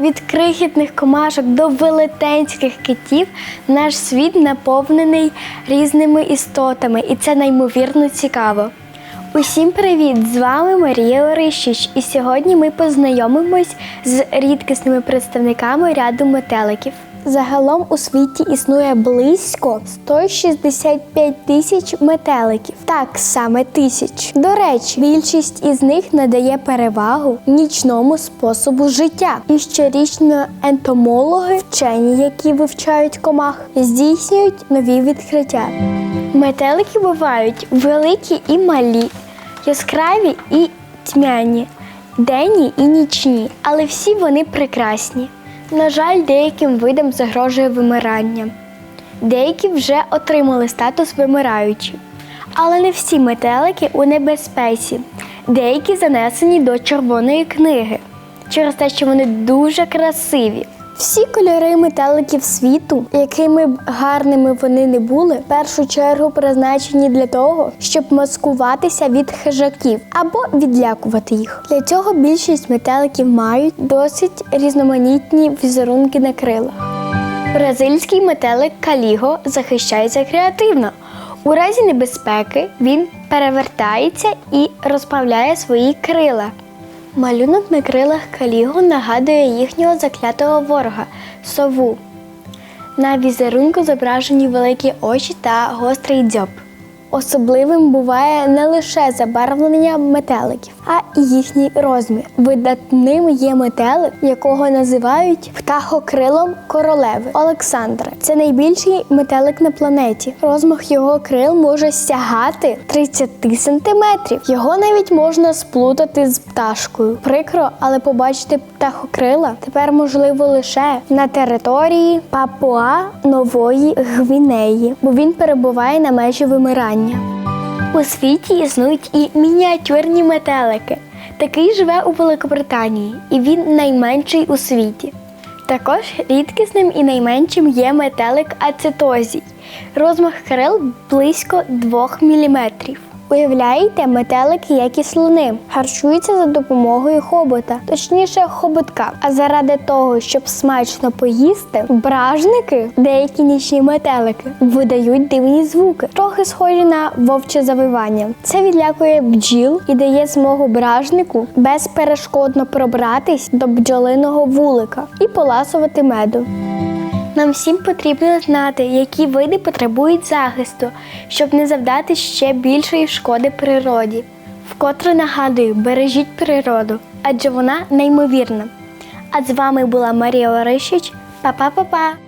Від крихітних комашок до велетенських китів наш світ наповнений різними істотами, і це неймовірно цікаво. Усім привіт! З вами Марія Орищич, і сьогодні ми познайомимось з рідкісними представниками ряду метеликів. Загалом у світі існує близько 165 тисяч метеликів. Так, саме тисяч. До речі, більшість із них надає перевагу нічному способу життя. І щорічно ентомологи, вчені, які вивчають комах, здійснюють нові відкриття. Метелики бувають великі і малі, яскраві і тьмяні, денні і нічні, але всі вони прекрасні. На жаль, деяким видам загрожує вимирання. Деякі вже отримали статус вимираючі. Але не всі метелики у небезпеці. Деякі занесені до червоної книги через те, що вони дуже красиві. Всі кольори метеликів світу, якими б гарними вони не були, в першу чергу призначені для того, щоб маскуватися від хижаків або відлякувати їх. Для цього більшість метеликів мають досить різноманітні візерунки на крилах. Бразильський метелик каліго захищається креативно. У разі небезпеки він перевертається і розправляє свої крила. Малюнок на крилах калігу нагадує їхнього заклятого ворога сову. На візерунку зображені великі очі та гострий дзьоб. Особливим буває не лише забарвлення метеликів, а й їхній розмір. Видатним є метелик, якого називають птахокрилом королеви Олександри. Це найбільший метелик на планеті. Розмах його крил може сягати 30 сантиметрів. Його навіть можна сплутати з пташкою. Прикро, але побачити птахокрила тепер можливо лише на території Папуа Нової Гвінеї, бо він перебуває на межі вимирання. У світі існують і мініатюрні метелики. Такий живе у Великобританії, і він найменший у світі. Також рідкісним і найменшим є метелик ацетозій. Розмах крил близько 2 мм. Уявляєте, метелики, як і слони, харчуються за допомогою хобота, точніше хоботка. А заради того, щоб смачно поїсти, бражники, деякі нічні метелики, видають дивні звуки, трохи схожі на вовче завивання. Це відлякує бджіл і дає змогу бражнику безперешкодно пробратись до бджолиного вулика і поласувати меду. Нам всім потрібно знати, які види потребують захисту, щоб не завдати ще більшої шкоди природі. Вкотре нагадую, бережіть природу, адже вона неймовірна. А з вами була Марія Орищич. Па-па-па-па!